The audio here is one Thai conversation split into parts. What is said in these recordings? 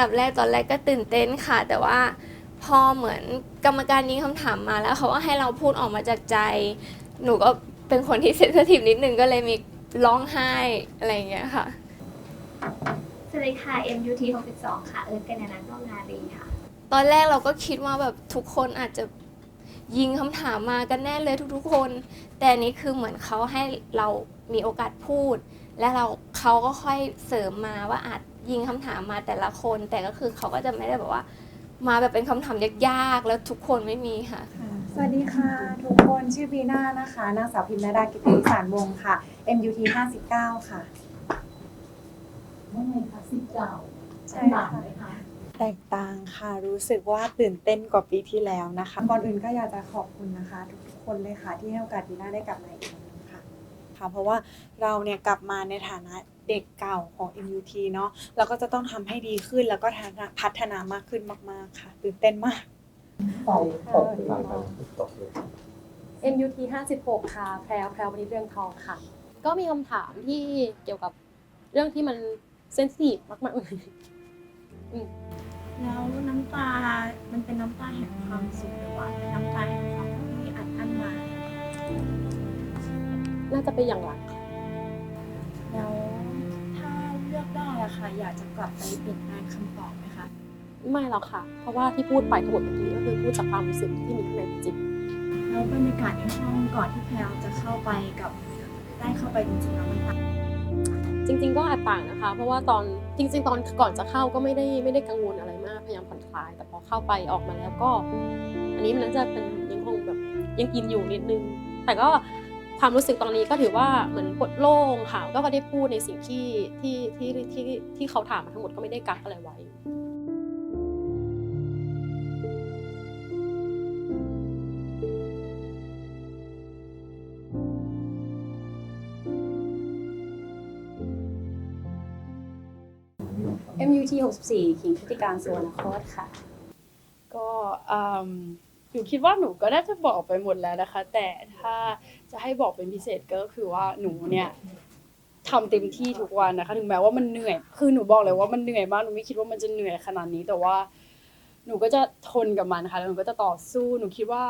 ดับแรกตอนแรกก็ตื่นเต้นค่ะ แต่ว่าพอเหมือนกรรมการยิงคำถามมาแล้วเขาก็ให้เราพูดออกมาจากใจ หนูก็เป็นคนที่เซนซิทีฟนิดนึงก็เลยมีร้องไห้อะไรอย่างเงี้ยค่ะ สวัสดีค่ะ MUT 62ค่ะ เอิร์ธกันยานันท์ร่วมงานดีค่ะ ตอนแรกเราก็คิดว่าแบบทุกคนอาจจะยิงคำถามมากันแน่เลยทุกๆคน แต่อันนี้คือเหมือนเขาให้เรามีโอกาสพูด และเราเขาก็ค่อยเสริมมาว่าอาจ ยิงคำถามมาแต่ละคน แต่ก็คือเขาก็จะไม่ได้แบบว่า มาแบบเป็นคำถามยากๆ แล้วทุกคนไม่มีค่ะ สวัสดีค่ะ ทุกคนชื่อบีน่านะคะนางสาวพิมนาดากิติสารวงศ์ค่ะ MUT 59 ค่ะว่าไงคะสิบเก้าใช่ต่างค่ะไหมคะแตกต่างค่ะรู้สึกว่าตื่นเต้นกว่าปีที่แล้วนะคะก่อนอื่นก็อยากจะขอบคุณนะคะ ทุกๆคนเลยค่ะที่ให้โอกาสบีน่าได้กลับมาอีกครั้งหนึงค่ะค่ะ เพราะว่าเราเนี่ยกลับมาในฐานะ เด็กเก่าของ MUT เนาะเราก็จะต้องทำให้ดีขึ้นแล้วก็พัฒนามากขึ้นมาก ๆ ค่ะ ตื่นเต้นมากไฟตกเลยตกเลย MUT 56 ค่ะ แพรวแพรววันนี้เรื่องทองค่ะ ก็มีคำถามที่เกี่ยวกับเรื่องที่มันเซนซิทีฟมากๆเลยแล้วน้ำตา มันเป็นน้ำตาแห่งความสุขหรือว่าเป็นน้ำตาแห่งความที่อัดอั้นมา น่าจะเป็นอย่างหลังค่ะ แล้วถ้าเลือกได้อะค่ะ อยากจะกลับไปเปลี่ยนแปลงคำตอบไหมคะ ไม่หรอกค่ะ เพราะว่าที่พูดไปทั้งหมดเมื่อกี้ก็คือพูดจากความรู้สึกที่มีข้างในจริงแล้วบรรยากาศในห้องก่อนที่แพลวจะเข้าไปกับได้เข้าไปจริงๆแล้วมันต่างจริง ๆ ก็แอบต่างนะคะ เพราะว่าตอนจริง ๆ ตอนก่อนจะเข้าก็ไม่ได้ไม่ได้กังวลอะไรมากพยายามผ่อนคลาย แต่พอเข้าไปออกมาแล้วก็ อันนี้มันน่าจะเป็นยังคงแบบยังกินอยู่นิดนึง แต่ก็ ความรู้สึกตอนนี้ก็ถือว่าเหมือนปลดโล่งค่ะ ก็ได้พูดในสิ่งที่ที่ที่ที่ที่เขาถามมาทั้งหมดก็ไม่ได้กักอะไรไว้ MUT 64ขิงพฤติการสุวรรณโคตค่ะ ก็อืมห นูคิดว่าหนูก็น่าจะบอกไปหมดแล้วนะคะ แต่ถ้าจะให้บอกเป็นพิเศษก็คือว่าหนูเนี่ยทำเต็มที่ทุกวันนะคะ ถึงแม้ว่ามันเหนื่อย คือหนูบอกเลยว่ามันเหนื่อยมากหนูไม่คิดว่ามันจะเหนื่อยขนาดนี้ แต่ว่า หนูก็จะทนกับมันค่ะแล้วหนูก็จะต่อสู้หนูคิดว่า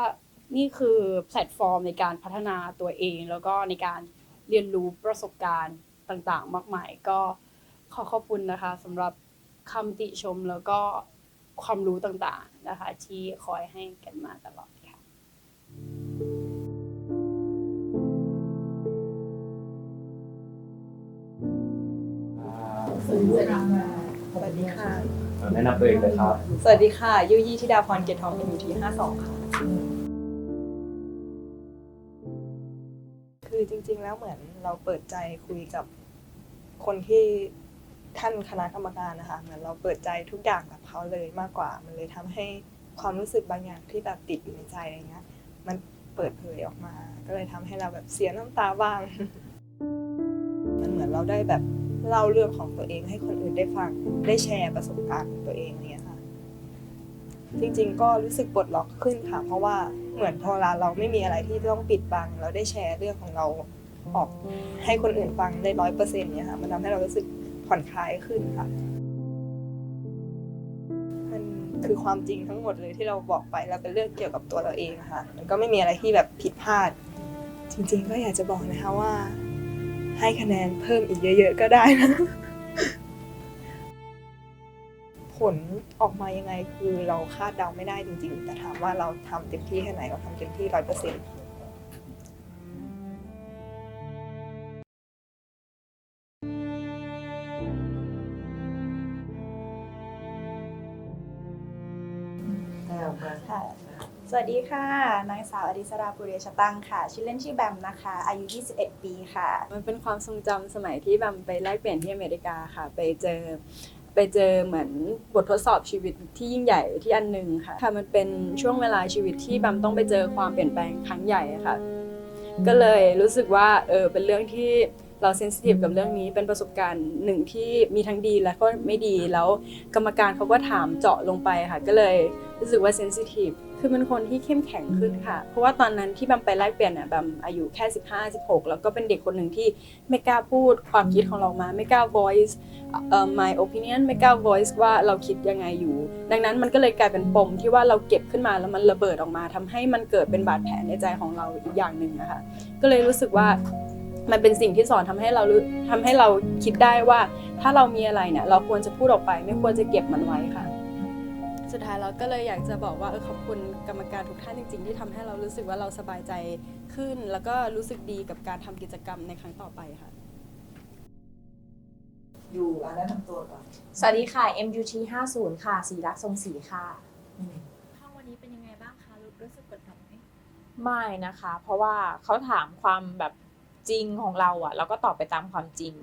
นี่คือแพลตฟอร์มในการพัฒนาตัวเอง แล้วก็ในการเรียนรู้ประสบการณ์ต่างๆ มากมายก็ขอขอบคุณนะคะสำหรับคำติชมแล้วก็ ความรู้ต่างๆนะคะ ที่คอยให้กันมาตลอดค่ะสวัสดีค่ะสวัสดีค่ะแนะนำตัวเองเลยครับ สวัสดีค่ะ ยุยี่ธิดาพรเกตทอง MUT 52ค่ะ คือจริงๆแล้วเหมือนเราเปิดใจคุยกับคนที่ ท่านคณะกรรมการนะคะเหมือนเราเปิดใจทุกอย่างกับเขาเลยมากกว่า มันเลยทำให้ความรู้สึกบางอย่างที่แบบติดอยู่ในใจอะไรเงี้ย มันเปิดเผยออกมา ก็เลยทำให้เราแบบเสียน้ำตาบ้าง มันเหมือนเราได้แบบเล่าเรื่องของตัวเองให้คนอื่นได้ฟัง ได้แชร์ประสบการณ์ของตัวเองเนี่ยค่ะ จริง ๆ ก็รู้สึกปลดล็อกขึ้นค่ะ เพราะว่าเหมือนพอเราเราไม่มีอะไรที่ต้องปิดบัง เราได้แชร์เรื่องของเราออกให้คนอื่นฟังได้ร้อยเปอร์เซ็นต์เนี่ยค่ะ มันทำให้เรารู้สึก ผ่อนคลายขึ้นค่ะ มันคือความจริงทั้งหมดเลยที่เราบอกไปแล้วเป็นเรื่องเกี่ยวกับตัวเราเองค่ะ มันก็ไม่มีอะไรที่แบบผิดพลาด จริง ๆ ก็อยากจะบอกนะคะว่า ให้คะแนนเพิ่มอีกเยอะ ๆ ก็ได้นะผลออกมายังไงคือเราคาดเดาไม่ได้จริงๆ แต่ถามว่าเราทำเต็มที่แค่ไหนเราทำเต็มที่ร้อยเปอร์เซ็นต์ วัสดีค่ะ นางสาวอดิสราปุเรชตังค่ะ ชื่อเล่นชื่อแบมนะคะ อายุ 21 ปีค่ะ มันเป็นความทรงจำสมัยที่แบมไปแลกเปลี่ยนที่อเมริกาค่ะ ไปเจอไปเจอเหมือนบททดสอบชีวิตที่ยิ่งใหญ่ที่อันหนึ่งค่ะ ค่ะ มันเป็นช่วงเวลาชีวิตที่แบมต้องไปเจอความเปลี่ยนแปลงครั้งใหญ่ค่ะ ก็เลยรู้สึกว่าเออเป็นเรื่องที่เราเซนซิทีฟกับเรื่องนี้เป็นประสบการณ์หนึ่งที่มีทั้งดีและก็ไม่ดีแล้วกรรมการเขาก็ถามเจาะลงไปค่ะ ก็เลยรู้สึกว่าเซนซิทีฟ คือเป็นคนที่เข้มแข็งขึ้นค่ะ เพราะว่าตอนนั้นที่แบมไปแลกเปลี่ยนเนี่ยแบมอายุแค่ 15 16 แล้วก็เป็นเด็กคนหนึ่งที่ไม่กล้าพูดความคิดของเรามาไม่กล้า voice เอ่อ my opinion ไม่กล้า voice ว่าเราคิดยังไงอยู่ ดังนั้นมันก็เลยกลายเป็นปมที่ว่าเราเก็บขึ้นมาแล้วมันระเบิดออกมาทำให้มันเกิดเป็นบาดแผลในใจของเราอีกอย่างหนึ่งนะคะก็เลยรู้สึกว่ามันเป็นสิ่งที่สอนทำให้เรารู้ทำให้เราคิดได้ว่า ถ้าเรามีอะไรเนี่ยเราควรจะพูดออกไป ไม่ควรจะเก็บมันไว้ค่ะ สุดท้ายเราก็เลยอยากจะบอกว่าเออขอบคุณกรรมการทุกท่านจริง ๆ ที่ทำให้เรารู้สึกว่าเราสบายใจขึ้น แล้วก็รู้สึกดีกับการทำกิจกรรมในครั้งต่อไปค่ะอยู่อะแนะนำตัวก่อนสวัสดีค่ะ MUT 50ค่ะสีรักทรงศรีค่ะข้างวันนี้เป็นยังไงบ้างคะรู้รู้สึกกดดันไหมไม่นะคะ เพราะว่าเขาถามความแบบจริงของเราอะเราก็ตอบไปตามความจริง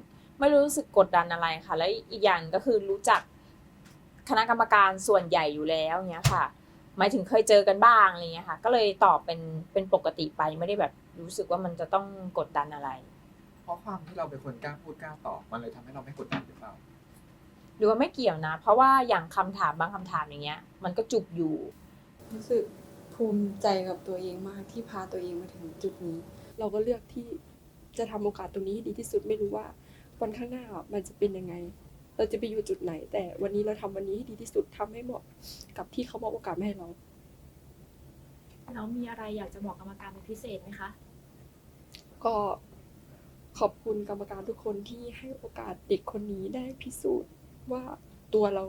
ไม่รู้สึกกดดันอะไรค่ะ และอีกอย่างก็คือรู้จัก คณะกรรมการส่วนใหญ่อยู่แล้วเนี้ยค่ะ หมายถึงเคยเจอกันบ้างอะไรเงี้ยค่ะ ก็เลยตอบเป็นเป็นปกติไปไม่ได้แบบรู้สึกว่ามันจะต้องกดดันอะไร เพราะความที่เราเป็นคนกล้าพูดกล้าตอบมันเลยทำให้เราไม่กดดันหรือเปล่าหรือว่าไม่เกี่ยวนะ เพราะว่าอย่างคำถามบางคำถามอย่างเงี้ย มันก็จุกอยู่ รู้สึกภูมิใจกับตัวเองมากที่พาตัวเองมาถึงจุดนี้ เราก็เลือกที่จะทำโอกาสตรงนี้ให้ดีที่สุดไม่รู้ว่าวันข้างหน้ามันจะเป็นยังไง เราจะไปอยู่จุดไหน แต่วันนี้เราทำวันนี้ให้ดีที่สุดทำให้เหมาะกับที่เขามอบโอกาสมาให้เราแล้วมีอะไรอยากจะบอกกรรมการเป็นพิเศษไหมคะ ก็ขอบคุณกรรมการทุกคนที่ให้โอกาสเด็กคนนี้ได้พิสูจน์ว่าตัวเรา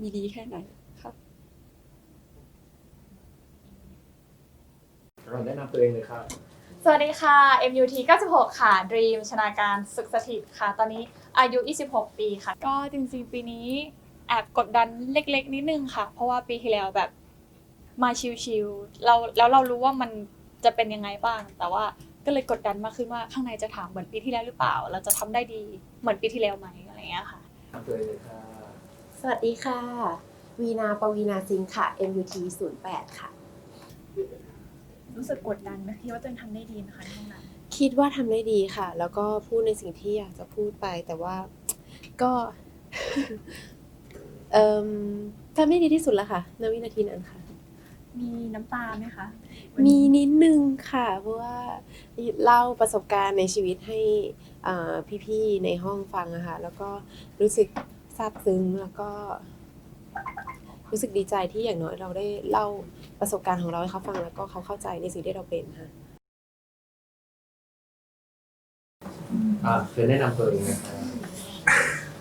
มีดีแค่ไหนค่ะเราแนะนำตัวเองเลยครับสวัสดีค่ะ MUT 96 ค่ะ Dream ชนาการสุขสถิตค่ะ ตอนนี้ อายุ 26 ปีค่ะ ก็จริงๆ ปีนี้แอบกดดันเล็ก ๆ นิดนึงค่ะ เพราะว่าปีที่แล้วแบบมาชิวๆเราแล้วเรารู้ว่ามันจะเป็นยังไงบ้าง แต่ว่าก็เลยกดดันมากขึ้นว่าข้างในจะถามเหมือนปีที่แล้วหรือเปล่า เราจะทำได้ดีเหมือนปีที่แล้วไหมอะไรอย่างเงี้ยค่ะทำตัวเองเลยค่ะสวัสดีค่ะ วีนาปวีนาซิงค์ค่ะ MUT 08 ค่ะ รู้สึกกดดันไหมคิดว่าตัวเองทำได้ดีไหมคะในห้องน้ำ คิดว่าทำได้ดีค่ะ แล้วก็พูดในสิ่งที่อยากจะพูดไป แต่ว่าก็ เอ่มทำได้ดีที่สุดแล้วค่ะณวินาทีนั้นค่ะ มีน้ำตาไหมคะมีนิดนึงค่ะ เพราะว่าเล่าประสบการณ์ในชีวิตให้อ่าพี่ๆในห้องฟังอะค่ะ แล้วก็รู้สึกซาบซึ้งแล้วก็ รู้สึกดีใจที่อย่างน้อยเราได้เล่าประสบการณ์ของเราให้เขาฟังแล้วก็เขาเข้าใจในสิ่งที่เราเป็นค่ะ อ่าเคยแนะนำตัวเองนะครับ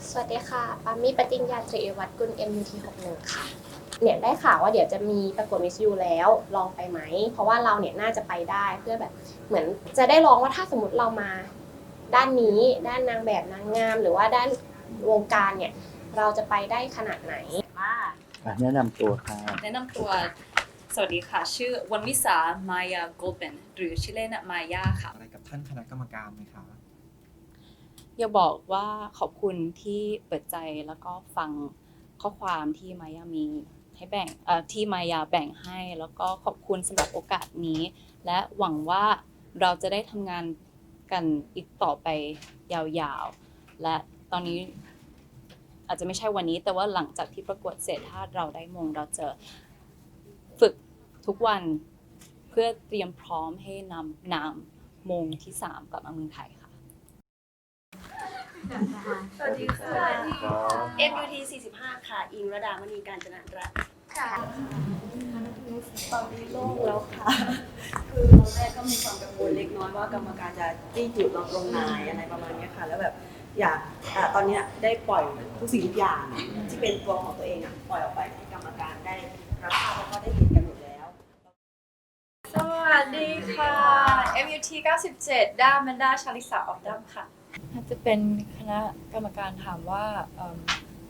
สวัสดีค่ะปามี่ปฏิญญาตรีวัดกุล MUT 61ค่ะ เนี่ยได้ข่าวว่าเดี๋ยวจะมีประกวดมิสยูแล้ว ลองไปไหม เพราะว่าเราเนี่ยน่าจะไปได้เพื่อแบบเหมือนจะได้ลองว่าถ้าสมมติเรามา ด้านนี้ด้านนางแบบนางงาม หรือว่าด้านวงการเนี่ย เราจะไปได้ขนาดไหนแนะนำตัวค่ะแนะนำตัว สวัสดีค่ะ ชื่อวันวิสามายาโกลเบนหรือชื่อเล่นอะมายาค่ะ อะไรกับท่านคณะกรรมการไหมคะ อยากบอกว่าขอบคุณที่เปิดใจแล้วก็ฟังข้อความที่มายามีให้แบ่งที่มายาแบ่งให้ แล้วก็ขอบคุณสำหรับโอกาสนี้ และหวังว่าเราจะได้ทำงานกันอีกต่อไปยาวๆ และตอนนี้อาจจะไม่ใช่วันนี้ แต่ว่าหลังจากที่ประกวดเสร็จถ้าเราได้มงเราจะฝึกทุกวันเพื่อเตรียมพร้อมให้นำนามมงที่สามกลับมาเมืองไทย สวัสดีค่ะ MUT 45 ค่ะ อิงระดามณีการจนะรัตน์ค่ะตอนนี้โล่งแล้วค่ะ คือตอนแรกก็มีความกังวลเล็กน้อยว่ากรรมการจะจี้จุดเราตรงไหนอะไรประมาณเนี้ยค่ะ แล้วแบบอยากอะตอนเนี้ยได้ปล่อยทุกสิ่งทุกอย่างที่เป็นตัวของตัวเองอะปล่อยออกไปให้กรรมการได้รับทราบแล้วก็ได้เห็นกันหมดแล้ว สวัสดีค่ะ MUT 97ด้าแมนด้าชาลิสาออกดัมค่ะ น่าจะเป็นคณะกรรมการถามว่าเอิ่ม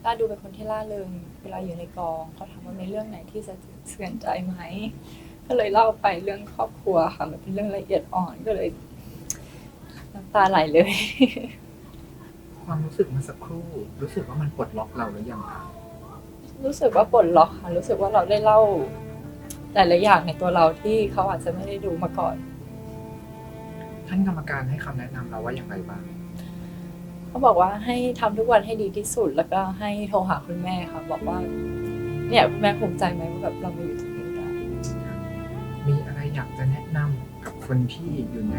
ล่าดูเป็นคนที่ล่าเริงเวลาอยู่ในกองเขาถามว่ามีเรื่องไหนที่จะเสื่อนใจไหมก็เลยเล่าไปเรื่องครอบครัวค่ะมันเป็นเรื่องละเอียดอ่อนก็เลยน้ำตาไหลเลย ความรู้สึกเมื่อสักครู่ รู้สึกว่ามันปลดล็อกเราหรือยังคะรู้สึกว่าปลดล็อกค่ะรู้สึกว่าเราได้เล่าหลายๆอย่างในตัวเราที่เขาอาจจะไม่ได้ดูมาก่อน ท่านกรรมการให้คำแนะนำเราว่าอย่างไรบ้าง เขาบอกว่าให้ทำทุกวันให้ดีที่สุด แล้วก็ให้โทรหาคุณแม่ค่ะ บอกว่า เนี่ยคุณแม่ภูมิใจไหมว่าแบบเรามาอยู่ตรงนี้ได้อยากจะแนะนำกับคนที่อยู่ใน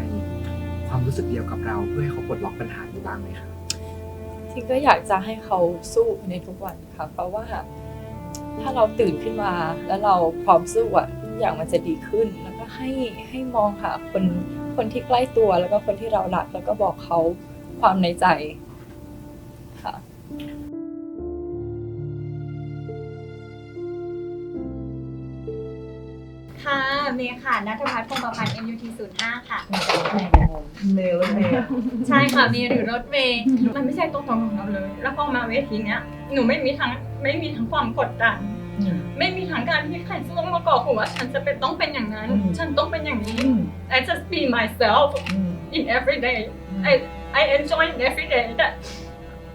ความรู้สึกเดียวกับเราเพื่อให้เขาปลดล็อกปัญหานี้บ้างไหมครับจริงก็อยากจะให้เขาสู้ในทุกวันค่ะ เพราะว่าถ้าเราตื่นขึ้นมาแล้วเราพร้อมสู้อะทุกอย่างมันจะดีขึ้น แล้วก็ให้ให้มองหาคนคนที่ใกล้ตัวแล้วก็คนที่เรารักแล้วก็บอกเขาความในใจ ค่ะค่ะ เมย์ค่ะนัทพัฒน์พงศ์ประพันธ์ MUT 05ค่ะ เมลและเมลใช่ค่ะเมย์หรือรถเมย์มันไม่ใช่ตัวตนของเราเลย แล้วพอมาเวทีเนี้ยหนูไม่มีทั้งไม่มีทั้งความกดดัน ไม่มีทั้งการที่ใครจะต้องมาก่อหัวว่าฉันจะเป็นต้องเป็นอย่างนั้น ฉันต้องเป็นอย่างนี้ I just be myself in every day I I enjoy in every day แต่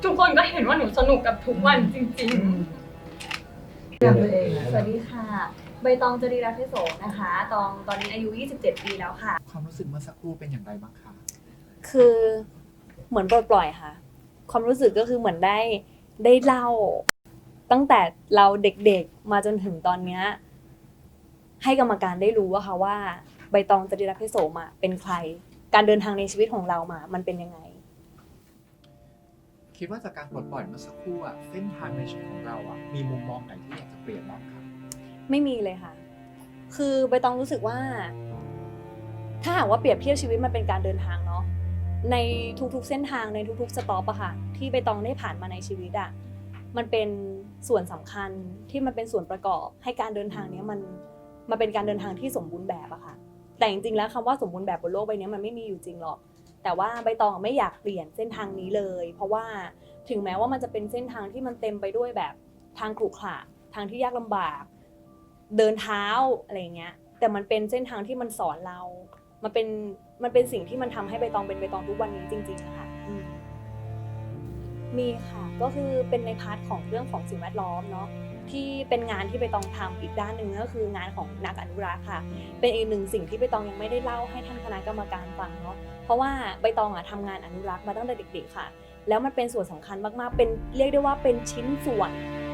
ทุกคนก็เห็นว่าหนูสนุกกับทุกวันจริง ๆ สวัสดีค่ะ ใบตองจรีรัตน์เทโสนะคะ ตองตอนนี้อายุ 27 ปีแล้วค่ะ ความรู้สึกเมื่อสักครู่เป็นอย่างไรบ้างคะคือเหมือนปลดปล่อยค่ะ ความรู้สึกก็คือเหมือนได้ได้เล่า ตั้งแต่เราเด็กๆมาจนถึงตอนเนี้ยให้กรรมการได้รู้ว่าค่ะว่า ใบตองจริรักษ์เพโสมอะเป็นใคร การเดินทางในชีวิตของเรามา มันเป็นยังไง คิดว่าจากการปลดปล่อยเมื่อสักครู่อะเส้นทางในชีวิตของเราอะมีมุมมองไหนที่อยากจะเปลี่ยนบ้างครับ ไม่มีเลยค่ะ คือใบตองรู้สึกว่า ถ้าหากว่าเปรียบเทียบชีวิตมันเป็นการเดินทางเนาะในทุกๆเส้นทางในทุกๆสต็อปอะค่ะ ที่ใบตองได้ผ่านมาในชีวิตอะมันเป็นส่วนสำคัญที่มันเป็นส่วนประกอบ ให้การเดินทางเนี้ยมันมันเป็นการเดินทางที่สมบูรณ์แบบอะค่ะ แต่จริงๆแล้วคำว่าสมบูรณ์แบบบนโลกใบนี้มันไม่มีอยู่จริงหรอก แต่ว่าใบตองไม่อยากเปลี่ยนเส้นทางนี้เลย เพราะว่าถึงแม้ว่ามันจะเป็นเส้นทางที่มันเต็มไปด้วยแบบทางขรุขระทางที่ยากลำบาก เดินเท้าอะไรเงี้ย แต่มันเป็นเส้นทางที่มันสอนเรา มันเป็นมันเป็นสิ่งที่มันทำให้ใบตองเป็นใบตองทุกวันนี้จริงๆอะค่ะมีค่ะ ก็คือเป็นในพาร์ทของเรื่องของสิ่งแวดล้อมเนาะ ที่เป็นงานที่ใบตองทำอีกด้านหนึ่งก็คืองานของนักอนุรักษ์ค่ะ เป็นอีกหนึ่งสิ่งที่ใบตองยังไม่ได้เล่าให้ท่านคณะกรรมการฟังเนาะเพราะว่าใบตองอะทำงานอนุรักษ์มาตั้งแต่เด็กๆค่ะ แล้วมันเป็นส่วนสำคัญมากๆ เป็นเรียกได้ว่าเป็นชิ้นส่วน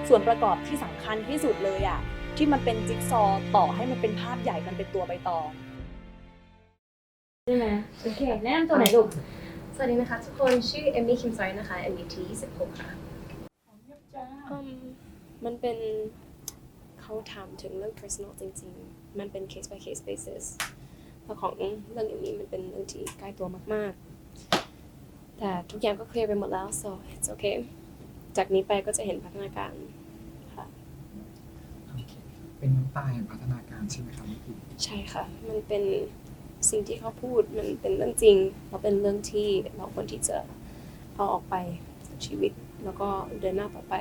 ส่วนประกอบที่สำคัญที่สุดเลยอะที่มันเป็นจิ๊กซอว์ต่อให้มันเป็นภาพใหญ่มันเป็นตัวใบตองใช่ไหมโอเคแนะนำตัวไหนอยลูกสวัสดีนะคะทุกคนชื่อเอมมี่คิมซอยนะคะ MBT 26ค่ะอืม มันเป็นเขาถามถึงเรื่อง personal จริง ๆ มันเป็น case by case basis แล้วของเรื่องอย่างนี้มันเป็นเรื่องที่ใกล้ตัวมาก ๆ แต่ทุกอย่างก็เคลียร์ไปหมดแล้ว so it's okay จากนี้ไปก็จะเห็นพัฒนาการค่ะเป็นน้ำตาแห่งพัฒนาการใช่ไหมครับเมื่อกี้ใช่ค่ะ มันเป็นสิ่งที่เขาพูดมันเป็นเรื่องจริงแล้วเป็นเรื่องที่เราควรที่จะเอาออกไปจากชีวิต แล้วก็เดินหน้าต่อไป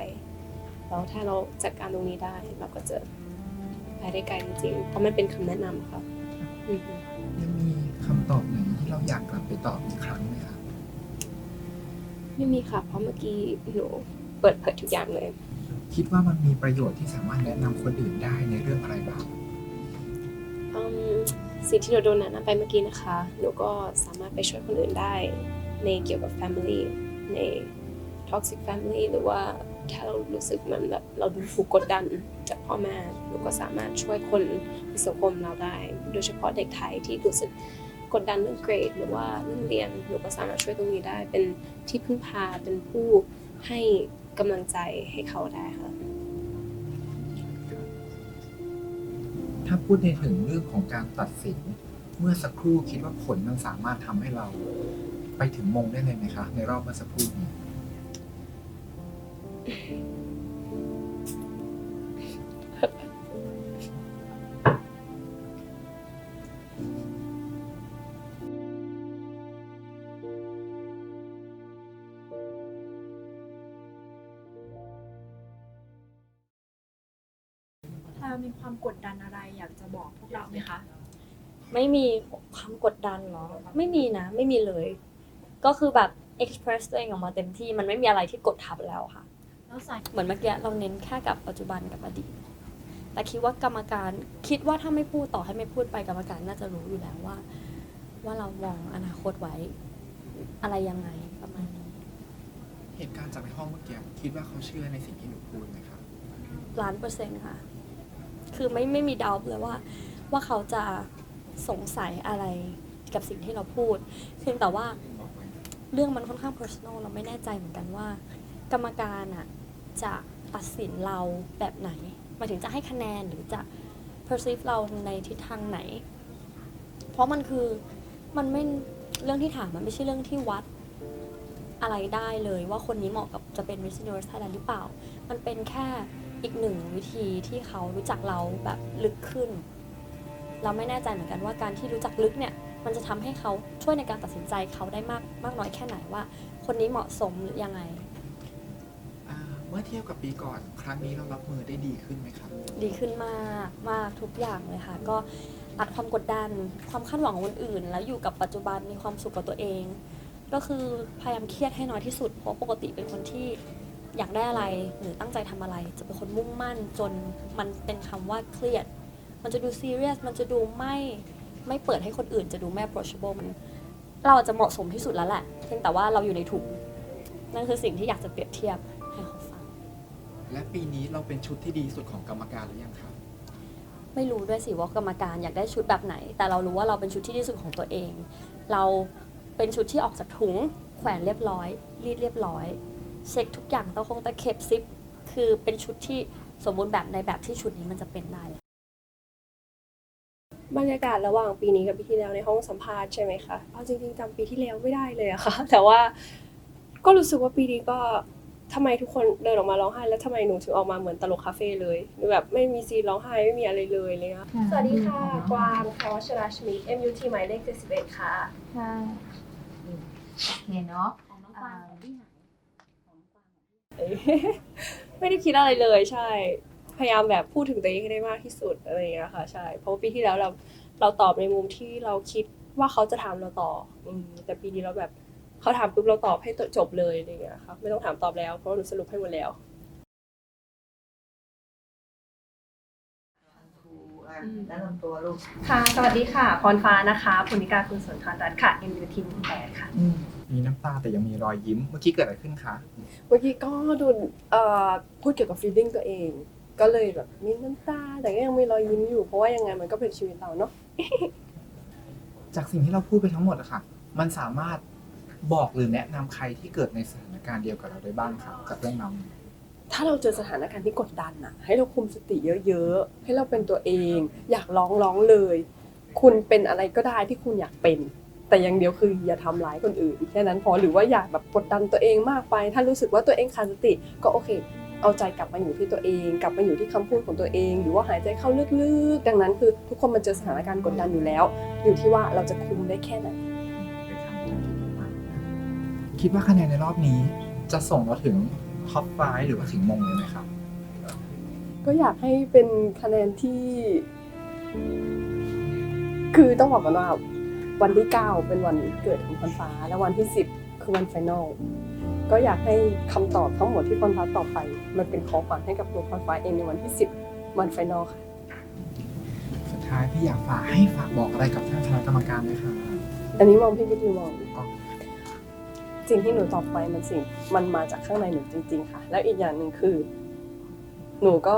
แล้วถ้าเราจัดการตรงนี้ได้เราก็จะไปได้ไกลจริงๆเพราะมันเป็นคำแนะนำค่ะอือฮึยังมีคำตอบไหนที่เราอยากกลับไปตอบอีกครั้งไหมครับไม่มีค่ะ เพราะเมื่อกี้หนูเปิดเผยทุกอย่างเลย คิดว่ามันมีประโยชน์ที่สามารถแนะนำคนอื่นได้ในเรื่องอะไรบ้าง อืมสิ่งที่หนูโดนแนะนำไปเมื่อกี้นะคะหนูก็สามารถไปช่วยคนอื่นได้ ในเกี่ยวกับ family ใน toxic family หรือว่า ถ้าเรารู้สึกมันแบบเราถูกกดดันจากพ่อแม่หนูก็สามารถช่วยคนในสังคมเราได้ โดยเฉพาะเด็กไทยที่รู้สึกกดดันเรื่องเกรด หรือว่าเรื่องเรียนหนูก็สามารถช่วยตรงนี้ได้ เป็นที่พึ่งพาเป็นผู้ให้กำลังใจให้เขาได้ค่ะถ้าพูดในถึงเรื่องของการตัดสิน เมื่อสักครู่คิดว่าผลมันสามารถทำให้เรา ไปถึงมงได้เลยไหมคะ ในรอบเมื่อสักครู่นี้ ถ้ามีความกดดันอะไรอยากจะบอกพวกเราไหมคะ ไม่มีความกดดันเหรอ ไม่มีนะ ไม่มีเลย ก็คือแบบ express ตัวเองออกมาเต็มที่ มันไม่มีอะไรที่กดทับแล้วค่ะ เหมือนเมื่อกี้เราเน้นแค่กับปัจจุบันกับอดีต แต่คิดว่ากรรมการคิดว่าถ้าไม่พูดต่อให้ไม่พูดไปกรรมการน่าจะรู้อยู่แล้วว่า ว่าเรามองอนาคตไว้อะไรยังไงประมาณนี้เหตุการณ์จากในห้องเมื่อกี้คิดว่าเขาเชื่อในสิ่งที่หนูพูดไหมครับล้านเปอร์เซ็นต์ค่ะ คือไม่ไม่มีดาวเลยว่า ว่าเขาจะสงสัยอะไรกับสิ่งที่เราพูดเพียงแต่ว่าเรื่องมันค่อนข้าง personal เราไม่แน่ใจเหมือนกันว่า กรรมการอะ จะตัดสินเราแบบไหนหมายถึงจะให้คะแนนหรือจะ perceive เราในทิศทางไหน เพราะมันคือมันไม่เรื่องที่ถามมันไม่ใช่เรื่องที่วัดอะไรได้เลยว่าคนนี้เหมาะกับจะเป็น Miss Universe Thailand หรือเปล่า มันเป็นแค่อีกหนึ่งวิธีที่เขารู้จักเราแบบลึกขึ้น เราไม่แน่ใจเหมือนกันว่าการที่รู้จักลึกเนี่ย มันจะทำให้เขาช่วยในการตัดสินใจเขาได้มากมากน้อยแค่ไหนว่า คนนี้เหมาะสมหรือยังไง มื่อเทียบกับปีก่อน ครั้งนี้เรารับมือได้ดีขึ้นไหมครับ ดีขึ้นมากมากทุกอย่างเลยค่ะ ก็ตัดความกดดัน ความคาดหวังของคนอื่น แล้วอยู่กับปัจจุบันมีความสุขกับตัวเอง ก็คือพยายามเครียดให้น้อยที่สุด เพราะปกติเป็นคนที่อยากได้อะไรหรือตั้งใจทำอะไร จะเป็นคนมุ่งมั่นจนมันเป็นคำว่าเครียด มันจะดูซีเรียสมันจะดูไม่ไม่เปิดให้คนอื่นจะดูไม่ approachable มันเราจะเหมาะสมที่สุดแล้วแหละเพียงแต่ว่าเราอยู่ในถุงนั่นคือสิ่งที่อยากจะเปรียบเทียบ และปีนี้เราเป็นชุดที่ดีที่สุดของกรรมการหรือยังครับ ไม่รู้ด้วยสิว่ากรรมการอยากได้ชุดแบบไหน แต่เรารู้ว่าเราเป็นชุดที่ดีที่สุดของตัวเอง เราเป็นชุดที่ออกจากถุงแขวนเรียบร้อย รีดเรียบร้อย เช็คทุกอย่างตะคงตะเข็บซิป คือเป็นชุดที่สมบูรณ์แบบในแบบที่ชุดนี้มันจะเป็นได้ บรรยากาศระหว่างปีนี้กับปีที่แล้วในห้องสัมภาษณ์ใช่ไหมคะ เอาจริงๆจำปีที่แล้วไม่ได้เลยอะค่ะ แต่ว่าก็รู้สึกว่าปีนี้ก็ ทำไมทุกคนเดินออกมาร้องไห้แล้วทำไมหนูถึงออกมาเหมือนตลกคาเฟ่เลยหรือแบบไม่มีซีนร้องไห้ไม่มีอะไรเลยอะไรเลยค่ะสวัสดีค่ะกวางค่ะวัชราชมิต MUT หมายเลข71ค่ะค่ะโอเคเนาะเอ้ยไม่ได้คิดอะไรเลยใช่ พยายามแบบพูดถึงตัวเองให้ได้มากที่สุดอะไรอย่างเงี้ยค่ะใช่เพราะว่าปีที่แล้วเราเราตอบในมุมที่เราคิดว่าเขาจะถามเราต่ออืมแต่ปีนี้เราแบบ เขาถามปุ๊บเราตอบให้จบเลยอะไรอย่างเงี้ยค่ะไม่ต้องถามตอบแล้วเพราะว่าหนูสรุปให้หมดแล้วแนะนำตัวลูกค่ะ สวัสดีค่ะ พรฟ้านะคะพุนิกาคุณสนทรรัตน์ค่ะ MUT 18ค่ะ มีน้ำตาแต่ยังมีรอยยิ้ม เมื่อกี้เกิดอะไรขึ้นคะ เมื่อกี้ก็ดูเอ่อพูดเกี่ยวกับ feeling ตัวเอง ก็เลยแบบมีน้ำตา แต่ก็ยังมีรอยยิ้มอยู่ เพราะว่ายังไงมันก็เป็นชีวิตเราเนาะ จากสิ่งที่เราพูดไปทั้งหมดอะค่ะ มันสามารถ บอกหรือแนะนำใครที่เกิดในสถานการณ์เดียวกับเราได้บ้างครับจากเรื่องราวนี้ ถ้าเราเจอสถานการณ์ที่กดดันอะให้เราคุมสติเยอะๆ ให้เราเป็นตัวเอง อยากร้องร้องเลย คุณเป็นอะไรก็ได้ที่คุณอยากเป็น แต่อย่างเดียวคืออย่าทำร้ายคนอื่นแค่นั้นพอหรือว่าอยากแบบกดดันตัวเองมากไป ถ้ารู้สึกว่าตัวเองขาดสติก็โอเค เอาใจกลับมาอยู่ที่ตัวเอง กลับมาอยู่ที่คำพูดของตัวเอง หรือว่าหายใจเข้าลึกๆ ดังนั้นคือทุกคนมันเจอสถานการณ์กดดันอยู่แล้ว อยู่ที่ว่าเราจะคุมได้แค่ไหน คิดว่าคะแนนในรอบนี้ จะส่งเราถึงท็อปไฟหรือว่าถึงมงเลยไหมครับ ก็อยากให้เป็นคะแนนที่ คือต้องบอกกันว่าวันที่ 9 เป็นวันเกิดของพรฟ้า และวันที่ 10 คือวันไฟนอลก็อยากให้คำตอบทั้งหมดที่พรฟ้าตอบไป มันเป็นของขวัญให้กับตัวพรฟ้าเองในวันที่ 10 วันไฟนอลค่ะสุดท้ายพี่อยากฝากให้ฝากบอกอะไรกับท่านคณะกรรมการไหมครับอันนี้มองพี่วิธีมอง สิ่งที่หนูตอบไปมันสิ่งมันมาจากข้างในหนูจริง ๆ ค่ะ แล้วอีกอย่างหนึ่งคือ หนูก็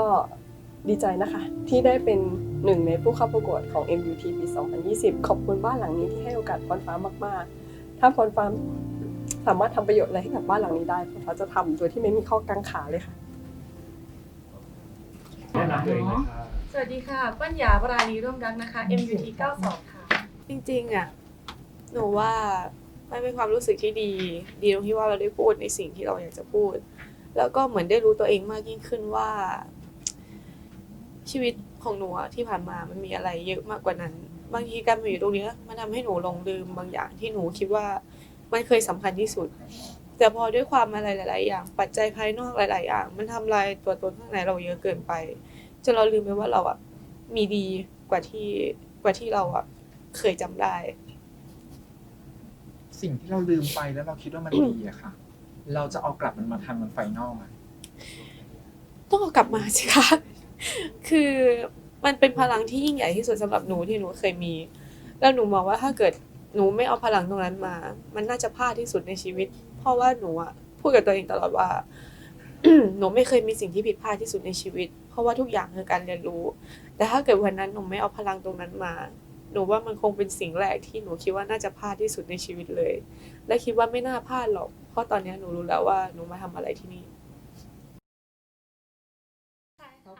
ดีใจนะคะ ที่ได้เป็นหนึ่งในผู้เข้าประกวดของ MUT ปี 2020 ขอบคุณบ้านหลังนี้ที่ให้โอกาสพรฟ้ามากๆ ถ้าพรฟ้าสามารถทำประโยชน์อะไรให้กับบ้านหลังนี้ได้พรฟ้าจะทำโดยที่ไม่มีข้อกังขาเลยค่ะแนะนำตัวเองเลยครับสวัสดีค่ะปัญญาปราณีร่วมรักนะคะ MUT 92 ค่ะ จริงๆอะหนูว่า มันเป็นความรู้สึกที่ดี ดีตรงที่ว่าเราได้พูดในสิ่งที่เราอยากจะพูด แล้วก็เหมือนได้รู้ตัวเองมากยิ่งขึ้นว่า ชีวิตของหนูที่ผ่านมามันมีอะไรเยอะมากกว่านั้น บางทีการมาอยู่ตรงนี้มันทำให้หนูหลงลืมบางอย่างที่หนูคิดว่ามันเคยสำคัญที่สุด แต่พอด้วยความอะไรหลาย ๆ อย่าง ปัจจัยภายนอกหลาย ๆ อย่าง มันทำลายตัวตนข้างในเราเยอะเกินไปจนเราลืมไปว่าเราอะมีดีกว่าที่กว่าที่เราอะเคยจำได้ สิ่งที่เราลืมไปแล้วเราคิดว่ามันดีอะค่ะ เราจะเอากลับมันมาทันมันไฟนอลไหมต้องเอากลับมาสิคะ คือมันเป็นพลังที่ยิ่งใหญ่ที่สุดสำหรับหนูที่หนูเคยมี แล้วหนูมองว่าถ้าเกิดหนูไม่เอาพลังตรงนั้นมา มันน่าจะพลาดที่สุดในชีวิต เพราะว่าหนูอะพูดกับตัวเองตลอดว่า หนูไม่เคยมีสิ่งที่ผิดพลาดที่สุดในชีวิต เพราะว่าทุกอย่างคือการเรียนรู้ แต่ถ้าเกิดวันนั้นหนูไม่เอาพลังตรงนั้นมาห นูนูว่ามันคงเป็นสิ่งแรกที่หนูคิดว่าน่าจะพลาดที่สุดในชีวิตเลย และคิดว่าไม่น่าพลาดหรอก เพราะตอนนี้หนูรู้แล้วว่าหนูมาทำอะไรที่นี่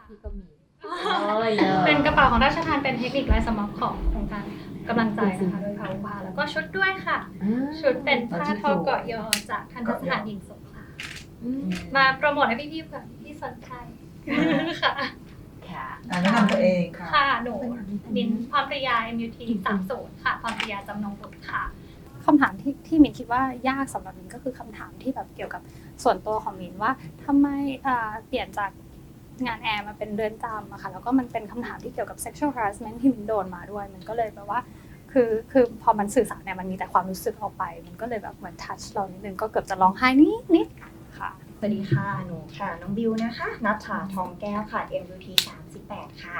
พี่ก็มีเป็นกระเป๋าของราชทานเป็นเทคนิคลายสม็อกของโครงการกำลังใจนะคะโดยพาอุภาแล้วก็ชุดด้วยค่ะ ชุดเป็นผ้าทอเกาะยอจากทันตสถานหญิงสงขลามาโปรโมทให้พี่ๆเผื่อพี่สนใจค่ะ อะแนะนำตัวเองค่ะ ค่ะ หนูนินพรปริยา MUT 30ค่ะพรปริยาจำนงบุตรค่ะคำถามที่ที่มินคิดว่ายากสำหรับมินก็คือคำถามที่แบบเกี่ยวกับส่วนตัวของมินว่าทำไมอ่าเปลี่ยนจากงานแอร์มาเป็นเรือนจำอะค่ะแล้วก็มันเป็นคำถามที่เกี่ยวกับ sexual harassment ที่มินโดนมาด้วย มันก็เลยแบบว่าคือคือพอมันสื่อสารเนี่ยมันมีแต่ความรู้สึกออกไป มันก็เลยแบบเหมือนทัชเรานิดนึงก็เกือบจะร้องไห้นิดนิดค่ะสวัสดีค่ะหนูค่ะ น้องบิวนะคะนัทธาทองแก้วค่ะ MUT 38ค่ะ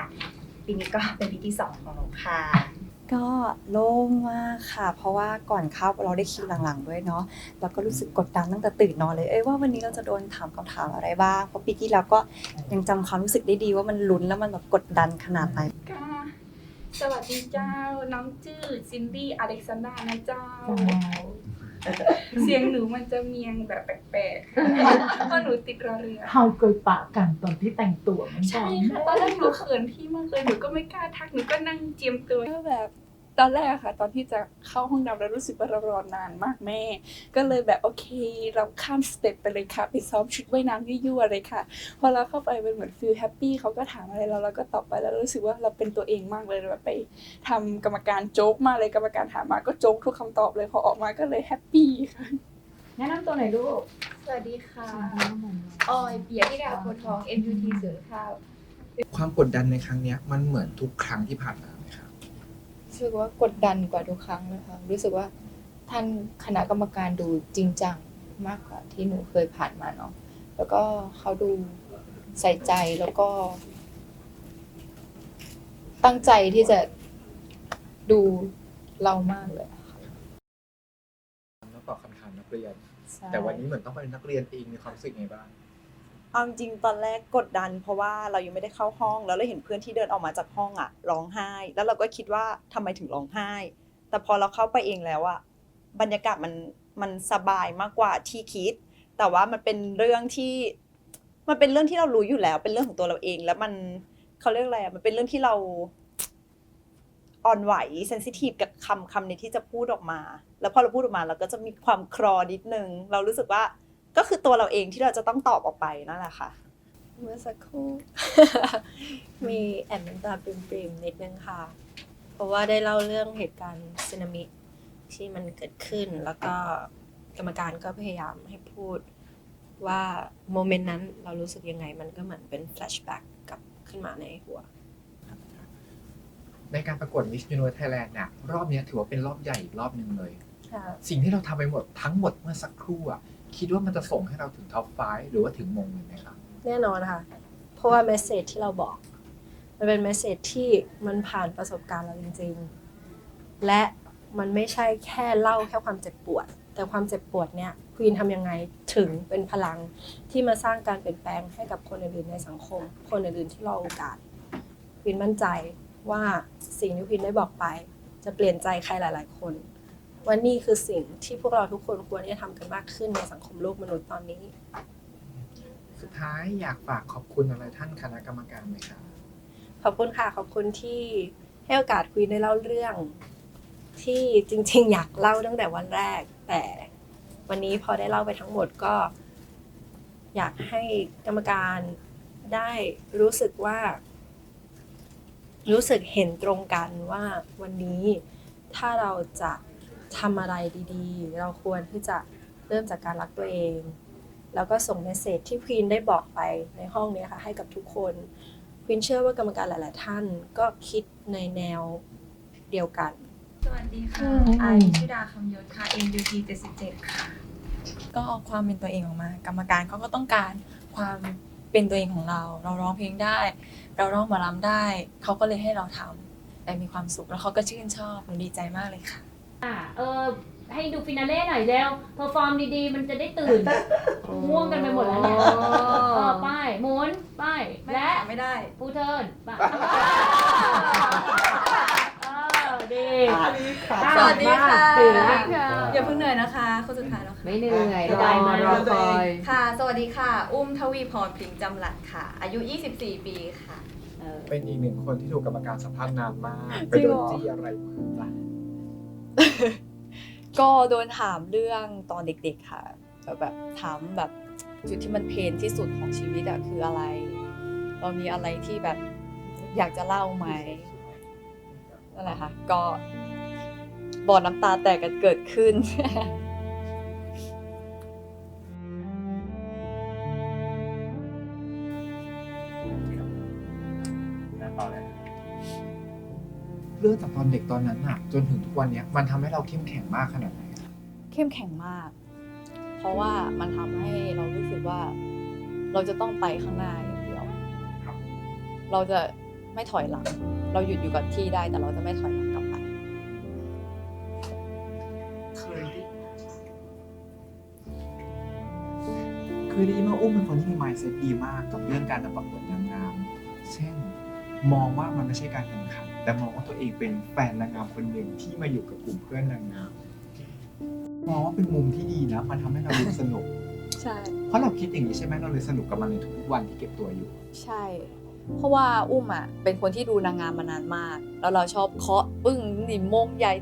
ปีนี้ก็เป็นปีที่ 2 ของหนูค่ะ ก็โล่งมากค่ะ เพราะว่าก่อนเข้าเราได้คิวหลังๆด้วยเนาะแล้วก็รู้สึกกดดันตั้งแต่ตื่นนอนเลยเอ้ยว่าวันนี้เราจะโดนถามคำถามอะไรบ้างเพราะปีที่แล้วก็ยังจำความรู้สึกได้ดีว่ามันลุ้นแล้วมันแบบกดดันขนาดไหนค่ะ สวัสดีเจ้า น้องจื้อซินดี้อเล็กซานดรานะเจ้า เสียงหนูมันจะเมียงแบบแปลกๆค่ะเพราะหนูติดรอเรือเฮาเคยปะกันตอนที่แต่งตัวเหมือนกัใช่นค่ะตอนแรกหนูเขินพี่มากเลยหนูก็ไม่กล้าทักหนูก็นั่งเจียมตัวก็แบบ ตอนแรกอะค่ะ ตอนที่จะเข้าห้องน้ำแล้วรู้สึกว่าเรารอนานมากแม่ ก็เลยแบบโอเค เราข้ามสเต็ปไปเลยค่ะ ไปซ้อมชุดว่ายน้ำยั่วๆเลยค่ะ พอเราเข้าไปเป็นเหมือนฟิลแฮปปี้เขาก็ถามอะไรเราเราก็ตอบไปแล้วรู้สึกว่าเราเป็นตัวเองมากเลยแบบไปทำกรรมการโจ๊กมากเลยกรรมการถามมาก็โจ๊กทุกคำตอบเลยพอออกมาก็เลยแฮปปี้ค่ะแนะนำตัวหน่อยลูก สวัสดีค่ะ ออยเปียที่ดาวโพธิ์ทอง MUT ศูนย์ค่ะความกดดันในครั้งเนี้ยมันเหมือนทุกครั้งที่ผ่านมาไหมค รับรู้สึกว่ากดดันกว่าทุกครั้งนะคะ รู้สึกว่าท่านคณะกรรมการดูจริงจังมากกว่าที่หนูเคยผ่านมาเนาะ แล้วก็เขาดูใส่ใจแล้วก็ ตั้งใจที่จะดูเรามากเลยค่ะแล้วตอบคำถามนักเรียน ใช่ แต่วันนี้เหมือนต้องเป็นนักเรียนเองมีความรู้สึกไงบ้าง เอาจริงตอนแรกกดดัน เพราะว่าเรายังไม่ได้เข้าห้อง แล้วเราเห็นเพื่อนที่เดินออกมาจากห้องอะร้องไห้ แล้วเราก็คิดว่าทำไมถึงร้องไห้ แต่พอเราเข้าไปเองแล้วอะบรรยากาศมันมันสบายมากกว่าที่คิด แต่ว่ามันเป็นเรื่องที่ มันเป็นเรื่องที่เรารู้อยู่แล้ว เป็นเรื่องของตัวเราเอง แล้วมันเขาเรียกอะไรอะมันเป็นเรื่องที่เราอ่อนไหวเซนซิทีฟกับคำคำนี้ที่จะพูดออกมา แล้วพอเราพูดออกมาเราก็จะมีความครอนิดนึง เรารู้สึกว่า ก็คือตัวเราเองที่เราจะต้องตอบออกไปนั่นแหละค่ะ เมื่อสักครู่ มีแอบน้ำตาปริมๆนิดนึงค่ะ เพราะว่าได้เล่าเรื่องเหตุการณ์สึนามิที่มันเกิดขึ้น แล้วก็กรรมการก็พยายามให้พูดว่าโมเมนต์นั้นเรารู้สึกยังไงมันก็เหมือนเป็นแฟลชแบ็กกลับขึ้นมาในหัว ในการประกวด Miss Universe Thailand เนี่ยรอบเนี้ยถือว่าเป็นรอบใหญ่อีกรอบหนึ่งเลย สิ่งที่เราทำไปหมดทั้งหมดเมื่อสักครู่อะ คิดว่ามันจะส่งให้เราถึงท็อปไฟหรือว่าถึงมงเลยไหมครับแน่นอนค่ะ เพราะว่าเมสเซจที่เราบอก มันเป็นเมสเซจที่มันผ่านประสบการณ์เราจริงๆ และมันไม่ใช่แค่เล่าแค่ความเจ็บปวด แต่ความเจ็บปวดเนี่ยควีนทำยังไงถึงเป็นพลังที่มาสร้างการเปลี่ยนแปลงให้กับคนอื่นๆในสังคม คนอื่นๆที่รอโอกาสควีนมั่นใจว่าสิ่งที่ควีนได้บอกไป จะเปลี่ยนใจใครหลาย ๆ คน ว่านี่คือสิ่งที่พวกเราทุกคนควรที่จะทำกันมากขึ้นในสังคมโลกมนุษย์ตอนนี้ สุดท้ายอยากฝากขอบคุณอะไรท่านคณะกรรมการไหมครับ ขอบคุณค่ะ ขอบคุณที่ให้โอกาสคุยได้เล่าเรื่อง ที่จริง ๆ อยากเล่าตั้งแต่วันแรก แต่วันนี้พอได้เล่าไปทั้งหมดก็ อยากให้กรรมการได้รู้สึกว่า รู้สึกเห็นตรงกันว่าวันนี้ถ้าเราจะ ทำอะไรดีๆ เราควรที่จะเริ่มจากการรักตัวเอง แล้วก็ส่งเมสเซจที่ควีนได้บอกไปในห้องนี้ค่ะให้กับทุกคนควีนเชื่อว่ากรรมการหลาย ๆ ท่านก็คิดในแนวเดียวกัน สวัสดีค่ะอืมไอชิดาคำยศค่ะ MUT 77ค่ะ ก็เอาความเป็นตัวเองออกมา กรรมการเขาก็ต้องการความเป็นตัวเองของเรา เราร้องเพลงได้ เราร้องหมอลำได้ เขาก็เลยให้เราทำแต่มีความสุขแล้วเขาก็ชื่นชอบหนูดีใจมากเลยค่ะ อะเออให้ดูฟินาเล่หน่อยเร็วเพอร์ฟอร์มดีๆ มันจะได้ตื่นง่วงกันไปหมดแล้วเนี่ยเออป้ายหมุนป้ายและไม่ได้ ฟูเทิร์นป้ายเออดีสวัสดีค่ะตื่นแล้ว อย่าเพิ่งเหนื่อยนะคะ คนสุดท้ายแล้วค่ะไม่เหนื่อยรอมารอคอยค่ะ สวัสดีค่ะ อุ้มทวีพรพิมพ์จำหลัดค่ะ อายุ 24 ปีค่ะ เป็นอีกหนึ่งคนที่ถูกกรรมการสัมภาษณ์นานมากไปจริงโดเหรนอจี้อะไรมาจ้ะ ก็โดนถามเรื่องตอนเด็กๆค่ะแบบถามแบบจุดที่มันเพนที่สุดของชีวิตอะคืออะไร เรามีอะไรที่แบบอยากจะเล่าไหมนั่นแหละค่ะก็บ่อน้ำตาแตกกันเกิดขึ้น รื่องจากตอนเด็กตอนนั้นอะจนถึงทุกวันเนี้ยมันทำให้เราเข้มแข็งมากขนาดไหนเข้มแข็งมาก เพราะว่ามันทำให้เรารู้สึกว่า เราจะต้องไปข้างหน้าอย่างเดียว เราจะไม่ถอยหลัง เราหยุดอยู่กับที่ได้แต่เราจะไม่ถอยหลังกลับไป เคยได้เคยได้ยินว่าอุ้มเป็นคนที่มี mindset ดีมากกับเรื่องการประกวดนางงาม เช่น มองว่ามันไม่ใช่การแข่งขัน แต่มองว่าตัวเองเป็นแฟนนางงามคนหนึ่งที่มาอยู่กับกลุ่มเพื่อนนางงามมองว่าเป็นมุมที่ดีนะมันทำให้เราดูสนุก ใช่ เพราะเราคิดอย่างนี้ใช่ไหมเราเลยสนุกกับมันในทุกๆวันที่เก็บตัวอยู่ ใช่ เพราะว่าอุ้มอะเป็นคนที่ดูนางงามมานานมาก แล้วเราชอบเคาะปึ้งหนิมงใหญ่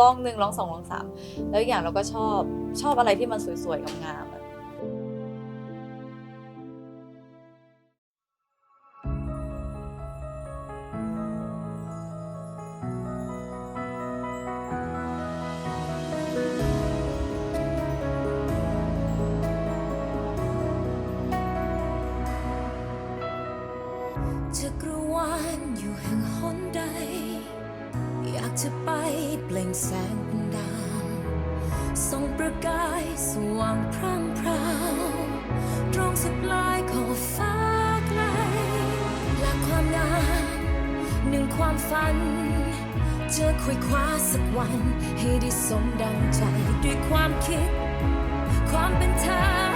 ลองหนึ่งลองสองลองสามแล้วอีกอย่างเราก็ชอบชอบอะไรที่มันสวยๆงาม ประกายสว่างพร่างพราวตรงสุดปลายของฟ้าไกลและความงามหนึ่งความฝันจะคุยคว้าสักวัน ให้ได้สมดังใจด้วยความคิด ความเป็นเธอ